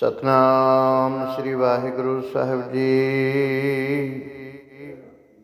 ਸਤਨਾਮ ਸ੍ਰੀ ਵਾਹਿਗੁਰੂ ਸਾਹਿਬ ਜੀ।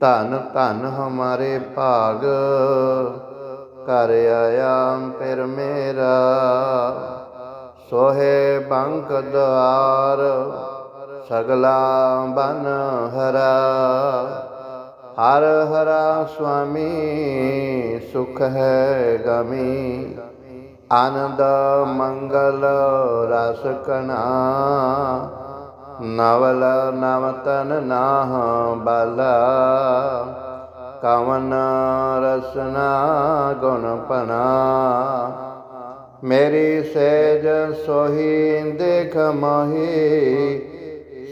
ਧਨ ਧਨ ਹਮਾਰੇ ਭਾਗ। ਕਰ ਆਇਆ ਫਿਰ ਮੇਰਾ। ਸੋਹੇ ਬੰਕ ਦਵਾਰ ਸਗਲਾ ਬਨ ਹਰਾ। ਹਰ ਹਰਾ ਸੁਆਮੀ, ਸੁਖ ਹੈ ਗਮੀ। ਆਨੰਦ, ਮੰਗਲ, ਰਸ ਕਣਾ। ਨਵਲ, ਨਵਤਨ, ਨਾਹ, ਬਾਲਾ। ਕਵਨ, ਰਸਨਾ, ਗੁਣ ਪਨਾ ਮੇਰੀ ਸੇਜ ਸੋਹੀ, ਦੇਖ ਮੋਹੀ।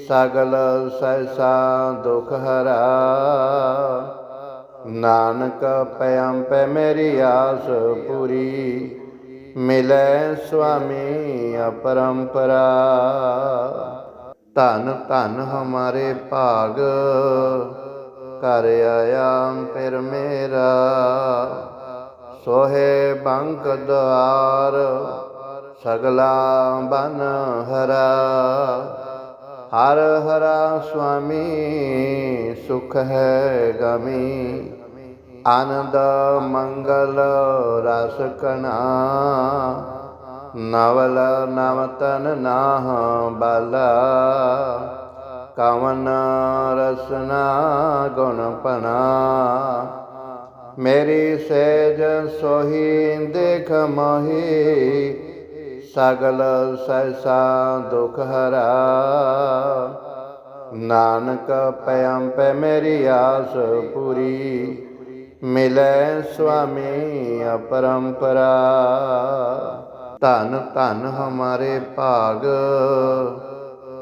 ਸਗਲ ਸੈਸਾ ਦੁਖ ਹਰਾ। ਨਾਨਕ ਪਿਆਮ ਪੈ ਮੇਰੀ ਆਸ ਪੂਰੀ। ਮਿਲੈ ਸੁਆਮੀ ਅਪਰੰਪਰਾ। ਧਨ ਧਨ ਹਮਾਰੇ ਭਾਗ ਘਰ ਆਇਆ ਫਿਰ ਮੇਰਾ। ਸੋਹੇ ਬੰਕ ਦਵਾਰ, ਸਗਲਾ ਬਨ ਹਰਾ। ਹਰ ਹਰਾ ਸੁਆਮੀ, ਸੁਖ ਹੈ ਗਮੀ। ਆਨੰਦ, ਮੰਗਲ, ਰਸ ਕਣਾ। ਨਵਲ, ਨਵਤਨ, ਨਾਹ, ਬਾਲਾ। ਕਵਨ, ਰਸਨਾ, ਗੁਣ ਪਨਾ ਮੇਰੀ ਸਹਿਜ ਸੋਹੀ, ਦੇਖ ਮੋਹੀ। ਸਗਲ ਸੈਸਾ ਦੁਖ ਹਰਾ। ਨਾਨਕ ਪਿਆਮ ਪੈ ਮੇਰੀ ਆਸ ਪੂਰੀ। ਮਿਲੈ ਸੁਆਮੀ ਅਪਰੰਪਰਾ। ਧਨ ਧਨ ਹਮਾਰੇ ਭਾਗ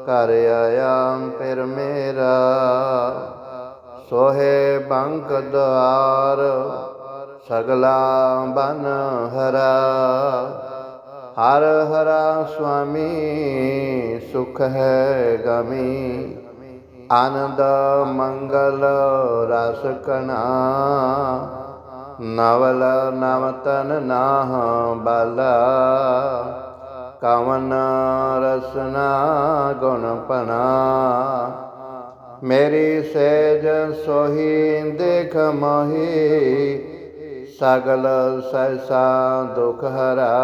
ਕਰ ਆਇਆ ਫਿਰ ਮੇਰਾ। ਸੋਹੇ ਬੰਕ ਦਵਾਰ ਸਗਲਾ ਬਨ ਹਰਾ। ਹਰ ਹਰਾ ਸੁਆਮੀ, ਸੁਖ ਹੈ ਗਮੀ। ਆਨੰਦ, ਮੰਗਲ, ਰਸ ਕਣਾ। ਨਵਲ, ਨਵਤਨ, ਨਾਹ, ਬਾਲਾ। ਕਵਨ, ਰਸਨਾ, ਗੁਣ ਪਨਾ। ਮੇਰੀ ਸੇਜ ਸੋਹੀ, ਦੇਖ ਮੋਹੀ। ਸਗਲ ਸੈਸਾ ਦੁਖ ਹਰਾ।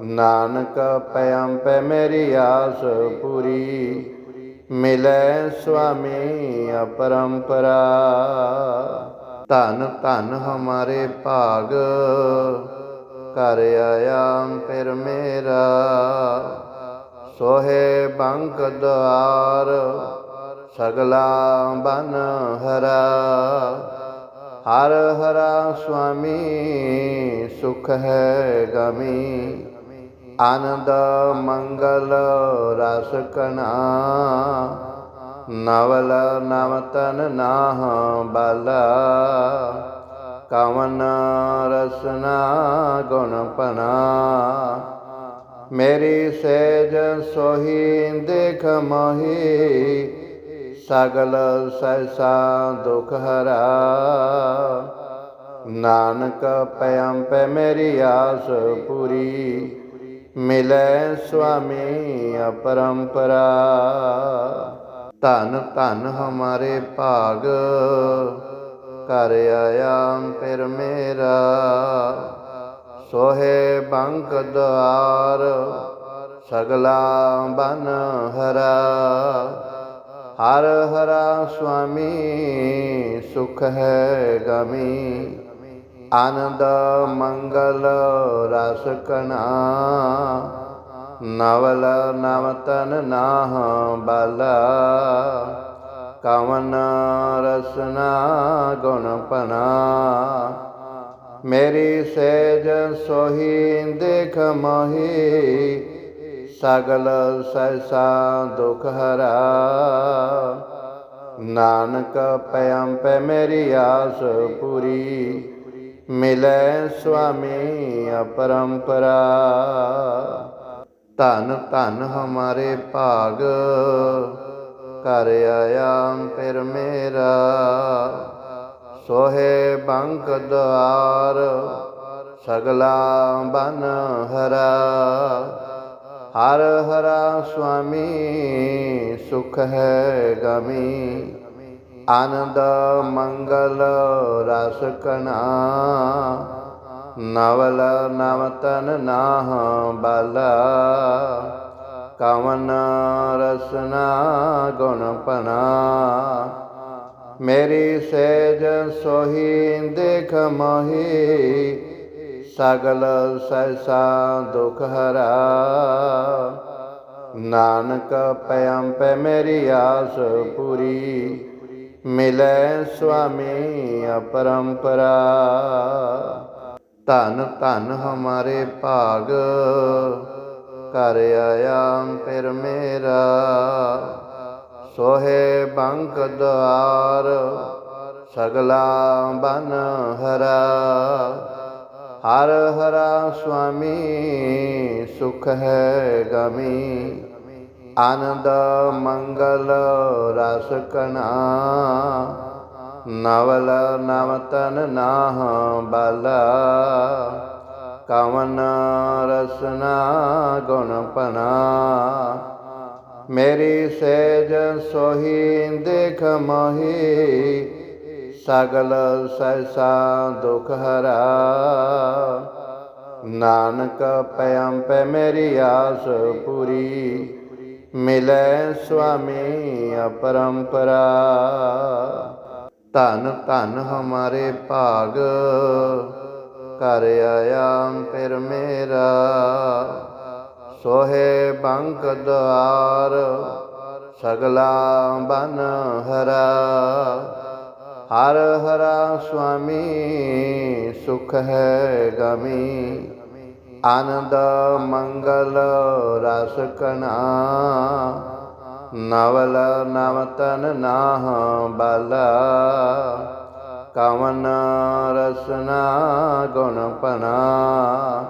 ਨਾਨਕ ਪਿਆਮ ਪੈ ਮੇਰੀ ਆਸ ਪੂਰੀ। ਮਿਲੈ ਸੁਆਮੀ ਅਪਰੰਪਰਾ। ਧਨ ਧਨ ਹਮਾਰੇ ਭਾਗ, ਕਰ ਆਇਆ ਫਿਰ ਮੇਰਾ। ਸੋਹੇ ਬੰਕ ਦਵਾਰ, ਸਗਲਾ ਬਨ ਹਰਾ। ਹਰ ਹਰਾ ਸੁਆਮੀ, ਸੁਖ ਹੈ ਗਮੀ। ਆਨੰਦ, ਮੰਗਲ, ਰਸ ਕਣਾ। ਨਵਲ, ਨਵਤਨ, ਨਾਹ, ਬਾਲਾ। ਕਵਨ, ਰਸਨਾ ਗੁਣ ਪਨਾ ਮੇਰੀ ਸੇਜ ਸੋਹੀ, ਦੇਖ ਮੋਹੀ। ਸਗਲ ਸੈਸਾ ਦੁਖ ਹਰਾ। ਨਾਨਕ ਪਿਆਮ ਪੈ ਮੇਰੀ ਆਸ ਪੂਰੀ। ਮਿਲੈ ਸੁਆਮੀ ਅਪਰੰਪਰਾ। ਧਨ ਧਨ ਹਮਾਰੇ ਭਾਗ ਘਰ ਆਇਆ ਫਿਰ ਮੇਰਾ। ਸੋਹੇ ਬੰਕ ਦਵਾਰ ਸਗਲਾ ਬਨ ਹਰਾ। ਹਰ ਹਰਾ ਸੁਆਮੀ, ਸੁਖ ਹੈ ਗਮੀ। ਆਨੰਦ, ਮੰਗਲ, ਰਸ ਕਣਾ। ਨਵਲ, ਨਵਤਨ, ਨਾਹ, ਬਾਲਾ। ਕਵਨ, ਰਸਨਾ, ਗੁਣ ਪਨਾ। ਮੇਰੀ ਸੇਜ ਸੋਹੀ, ਦੇਖ ਮੋਹੀ। ਸਗਲ ਸੈਸਾ ਦੁਖ ਹਰਾ। ਨਾਨਕ ਪਿਆਮ ਪੈ ਮੇਰੀ ਆਸ ਪੂਰੀ। ਮਿਲੈ ਸੁਆਮੀ ਅਪਰੰਪਰਾ। ਧਨ ਧਨ ਹਮਾਰੇ ਭਾਗ ਘਰ ਆਇਆ ਫਿਰ ਮੇਰਾ। ਸੋਹੇ ਬੰਕ ਦਵਾਰ, ਸਗਲਾ ਬਨ ਹਰਾ। ਹਰ ਹਰਾ ਸੁਆਮੀ, ਸੁਖ ਹੈ ਗਮੀ। ਆਨੰਦ, ਮੰਗਲ, ਰਸ ਕਣਾ। ਨਵਲ, ਨਵਤਨ, ਨਾਹ, ਬਾਲਾ। ਕਵਨ, ਰਸਨਾ, ਗੁਣ ਪਨਾ ਮੇਰੀ ਸਹਿਜ ਸੋਹੀ, ਦੇਖ ਮੋਹੀ। ਸਗਲ ਸੈਸਾ ਦੁਖ ਹਰਾ। ਨਾਨਕ ਪਿਆਮ ਪੈ ਮੇਰੀ ਆਸ ਪੂਰੀ। ਮਿਲੈ ਸੁਆਮੀ ਅਪਰੰਪਰਾ। ਧਨ ਧਨ ਹਮਾਰੇ ਭਾਗ ਘਰ ਆਇਆ ਫਿਰ ਮੇਰਾ। ਸੋਹੇ ਬੰਕ ਦਵਾਰ, ਸਗਲਾ ਬਨ ਹਰਾ। ਹਰ ਹਰਾ ਸੁਆਮੀ, ਸੁਖ ਹੈ ਗਮੀ। ਆਨੰਦ, ਮੰਗਲ, ਰਸ ਕਣਾ। ਨਵਲ, ਨਵਤਨ, ਨਾਹ, ਬਾਲਾ। ਕਵਨ, ਰਸਨਾ ਗੁਣਪਨਾ ਮੇਰੀ ਸਹਿਜ ਸੋਹੀ, ਦੇਖ ਮੋਹੀ। ਸਗਲ ਸੈਸਾ ਦੁਖ ਹਰਾ। ਨਾਨਕ ਪਿਆਮ ਪੈ ਮੇਰੀ ਆਸ ਪੂਰੀ। ਮਿਲੈ ਸੁਆਮੀ ਅਪਰੰਪਰਾ। ਧਨ ਧਨ ਹਮਾਰੇ ਭਾਗ, ਘਰ ਆਇਆ ਫਿਰ ਮੇਰਾ। ਸੋਹੇ ਬੰਕ ਦਵਾਰ ਸਗਲਾ ਬਨ ਹਰਾ। ਹਰ ਹਰਾ ਸੁਆਮੀ, ਸੁਖ ਹੈ ਗਮੀ। ਆਨੰਦ, ਮੰਗਲ, ਰਸ ਕਣਾ। ਨਵਲ, ਨਵਤਨ, ਨਾਹ, ਬਾਲਾ। ਕਵਨ, ਰਸਨਾ, ਗੁਣ, ਪਨਾ।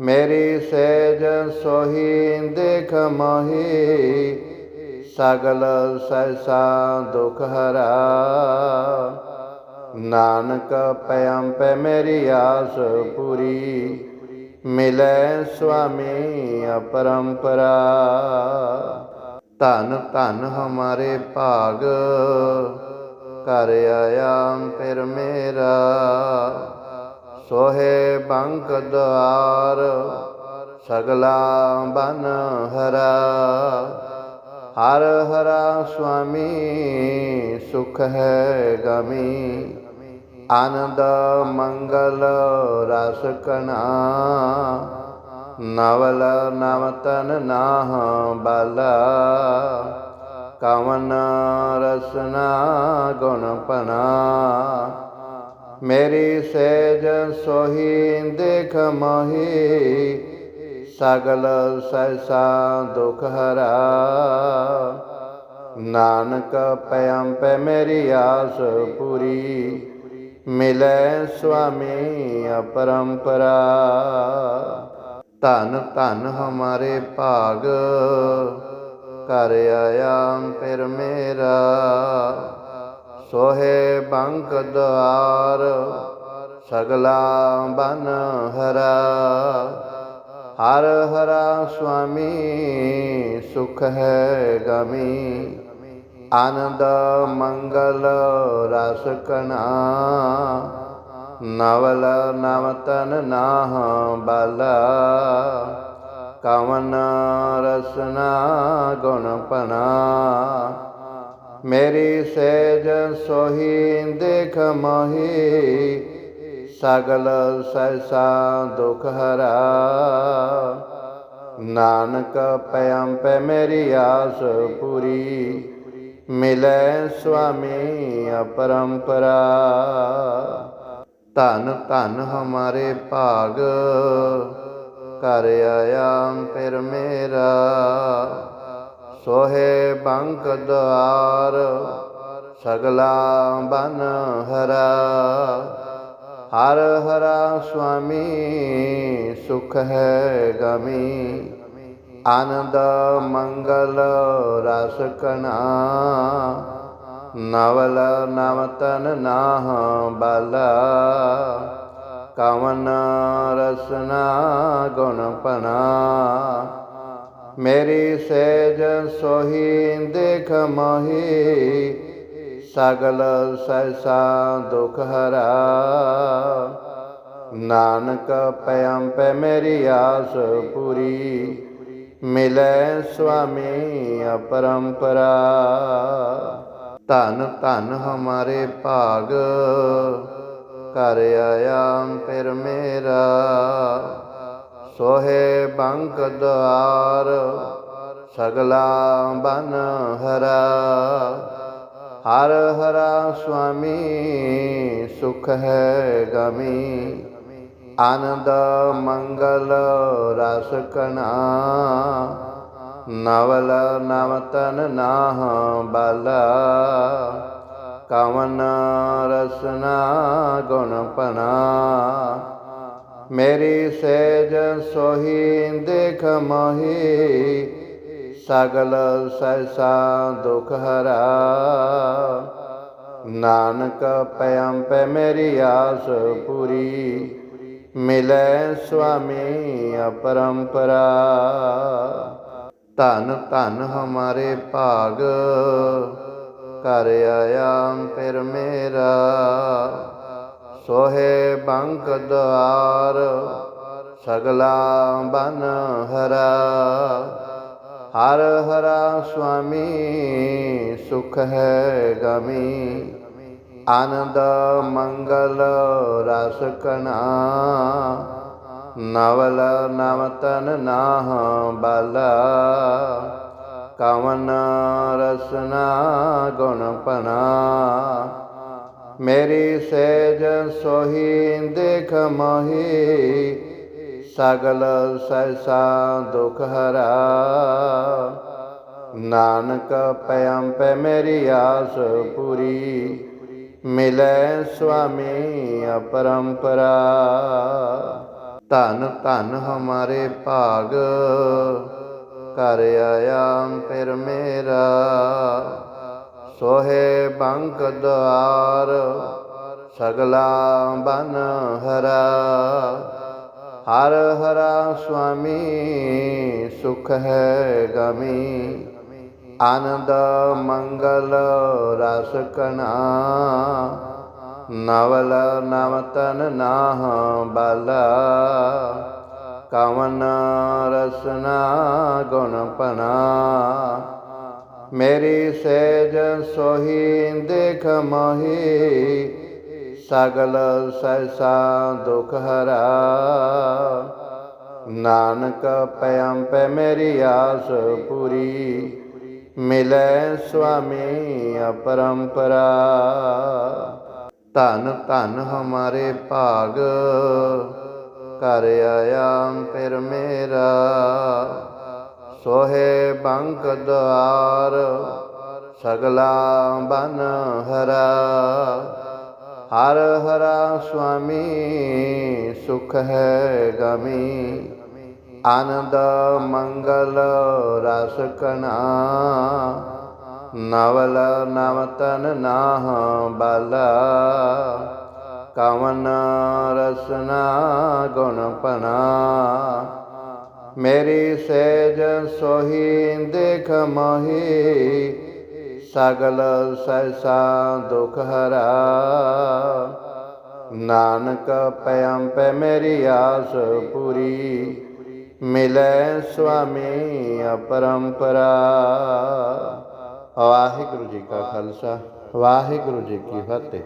ਮੇਰੀ ਸਹਿਜ, ਸੋਹੀ, ਦੇਖ ਮੋਹੀ। ਸਗਲ ਸੈਸਾ ਦੁਖ ਹਰਾ। ਨਾਨਕ ਪਿਆਮ ਪੈ ਮੇਰੀ ਆਸ ਪੂਰੀ। ਮਿਲੈ ਸੁਆਮੀ ਅਪਰੰਪਰਾ। ਧਨ ਧਨ ਹਮਾਰੇ ਭਾਗ ਘਰ ਆਇਆ ਫਿਰ ਮੇਰਾ। ਸੋਹੇ ਬੰਕ ਦਵਾਰ, ਸਗਲਾ ਬਨ ਹਰਾ। ਹਰ ਹਰਾ ਸੁਆਮੀ, ਸੁਖ ਹੈ ਗਮੀ। ਆਨੰਦ, ਮੰਗਲ, ਰਸ ਕਣਾ। ਨਵਲ, ਨਵਤਨ, ਨਾਹ, ਬਾਲਾ। ਕਵਨ, ਰਸਨਾ ਗੁਣਪਨਾ ਮੇਰੀ ਸਹਿਜ ਸੋਹੀ, ਦੇਖ ਮੋਹੀ। ਸਗਲ ਸੈਸਾ ਦੁਖ ਹਰਾ। ਨਾਨਕ ਪਿਆਮ ਪੈ ਮੇਰੀ ਆਸ ਪੂਰੀ। ਮਿਲੈ ਸੁਆਮੀ ਅਪਰੰਪਰਾ। ਧਨ ਧਨ ਹਮਾਰੇ ਭਾਗ ਘਰ ਆਇਆ ਫਿਰ ਮੇਰਾ। ਸੋਹੇ ਬੰਕ ਦਵਾਰ, ਸਗਲਾ ਬਨ ਹਰਾ। ਹਰ ਹਰਾ ਸੁਆਮੀ, ਸੁਖ ਹੈ ਗਮੀ। ਆਨੰਦ, ਮੰਗਲ, ਰਸ ਕਣਾ। ਨਵਲ, ਨਵਤਨ, ਨਾਹ, ਬਾਲਾ। ਕਵਨ, ਰਸਨਾ ਗੁਣਪਨਾ ਮੇਰੀ ਸਹਿਜ ਸੋਹੀ, ਦੇਖ ਮੋਹੀ। ਸਗਲ ਸੈਸਾ ਦੁਖ ਹਰਾ। ਨਾਨਕ ਪਿਆਮ ਪੈ ਮੇਰੀ ਆਸ ਪੂਰੀ। ਮਿਲੈ ਸੁਆਮੀ ਅਪਰੰਪਰਾ। ਧਨ ਧਨ ਹਮਾਰੇ ਭਾਗ ਘਰ ਆਇਆ ਫਿਰ ਮੇਰਾ। ਸੋਹੇ ਬੰਕ ਦਵਾਰ ਸਗਲਾ ਬਨ ਹਰਾ। ਹਰ ਹਰਾ ਸੁਆਮੀ, ਸੁਖ ਹੈ ਗਮੀ। ਆਨੰਦ, ਮੰਗਲ, ਰਸ ਕਣਾ। ਨਵਲ, ਨਵਤਨ, ਨਾਹ, ਬਾਲਾ। ਕਵਨ, ਰਸਨਾ, ਗੁਣ ਪਨਾ। ਮੇਰੀ ਸੇਜ ਸੋਹੀ, ਦੇਖ ਮੋਹੀ। ਸਗਲ ਸੈਸਾ ਦੁਖ ਹਰਾ। ਨਾਨਕ ਪਿਆਮ ਪੈ ਮੇਰੀ ਆਸ ਪੂਰੀ। ਮਿਲੈ ਸੁਆਮੀ ਅਪਰੰਪਰਾ। ਧਨ ਧਨ ਹਮਾਰੇ ਭਾਗ ਕਰ ਆਇਆ ਫਿਰ ਮੇਰਾ। ਸੋਹੇ ਬੰਕ ਦਵਾਰ, ਸਗਲਾ ਬਨ ਹਰਾ। ਹਰ ਹਰਾ ਸੁਆਮੀ, ਸੁਖ ਹੈ ਗਮੀ। ਆਨੰਦ, ਮੰਗਲ, ਰਸ ਕਣਾ। ਨਵਲ, ਨਵਤਨ, ਨਾਹ, ਬਾਲਾ। ਕਵਨ, ਰਸਨਾ ਗੁਣਪਨਾ ਮੇਰੀ ਸੇਜ ਸੋਹੀ, ਦੇਖ ਮੋਹੀ। ਸਗਲ ਸੈਸਾ ਦੁਖ ਹਰਾ। ਨਾਨਕ ਪਿਆਮ ਪੈ ਮੇਰੀ ਆਸ ਪੂਰੀ। ਮਿਲੈ ਸੁਆਮੀ ਅਪਰੰਪਰਾ। ਧਨ ਧਨ ਹਮਾਰੇ ਭਾਗ, ਕਰ ਆਇਆ ਫਿਰ ਮੇਰਾ। ਸੋਹੇ ਬੰਕ ਦਵਾਰ ਸਗਲਾ ਬਨ ਹਰਾ। ਹਰ ਹਰਾ ਸੁਆਮੀ, ਸੁਖ ਹੈ ਗਮੀ। ਆਨੰਦ, ਮੰਗਲ, ਰਸ ਕਣਾ। ਨਵਲ, ਨਵਤਨ, ਨਾਹ, ਬਾਲਾ। ਕਵਨ, ਰਸਨਾ, ਗੁਣ ਪਨਾ। ਮੇਰੀ ਸੇਜ ਸੋਹੀ, ਦੇਖ ਮੋਹੀ। ਸਗਲ ਸੈਸਾ ਦੁਖ ਹਰਾ। ਨਾਨਕ ਪਿਆਮ ਪੈ ਮੇਰੀ ਆਸ ਪੂਰੀ। ਮਿਲੈ ਸੁਆਮੀ ਅਪਰੰਪਰਾ। ਧਨ ਧਨ ਹਮਾਰੇ ਭਾਗ, ਕਰ ਆਇਆ ਫਿਰ ਮੇਰਾ। ਸੋਹੇ ਬੰਕ ਦਵਾਰ, ਸਗਲਾ ਬਨ ਹਰਾ। ਹਰ ਹਰਾ ਸੁਆਮੀ, ਸੁਖ ਹੈ ਗਮੀ। ਆਨੰਦ, ਮੰਗਲ, ਰਸ ਕਣਾ। ਨਵਲ, ਨਵਤਨ, ਨਾਹ, ਬਾਲਾ। ਕਵਨ, ਰਸਨਾ, ਗੁਣ ਪਨਾ ਮੇਰੀ ਸੇਜ ਸੋਹੀ, ਦੇਖ ਮੋਹੀ। ਸਗਲ ਸੈਸਾ ਦੁਖ ਹਰਾ। ਨਾਨਕ ਪਿਆਮ ਪੈ ਮੇਰੀ ਆਸ ਪੂਰੀ। ਮਿਲੈ ਸੁਆਮੀ ਅਪਰੰਪਰਾ। ਧਨ ਧਨ ਹਮਾਰੇ ਭਾਗ, ਕਰ ਆਇਆ ਫਿਰ ਮੇਰਾ। ਸੋਹੇ ਬੰਕ ਦਵਾਰ, ਸਗਲਾ ਬਨ ਹਰਾ। ਹਰ ਹਰਾ ਸੁਆਮੀ, ਸੁਖ ਹੈ ਗਮੀ। ਆਨੰਦ, ਮੰਗਲ, ਰਸ ਕਣਾ। ਨਵਲ, ਨਵਤਨ, ਨਾਹ, ਬਾਲਾ। ਕਵਨ, ਰਸਨਾ, ਗੁਣ ਪਨਾ ਮੇਰੀ ਸਹਿਜ ਸੋਹੀ, ਦੇਖ ਮੋਹੀ। ਸਗਲ ਸੈਸਾ ਦੁਖ ਹਰਾ। ਨਾਨਕ ਪਿਆਮ ਪੈ ਮੇਰੀ ਆਸ ਪੂਰੀ। ਮਿਲੈ ਸੁਆਮੀ ਅਪਰੰਪਰਾ। ਵਾਹਿਗੁਰੂ ਜੀ ਕਾ ਖਾਲਸਾ ਵਾਹਿਗੁਰੂ ਜੀ ਕੀ ਫਤਿਹ।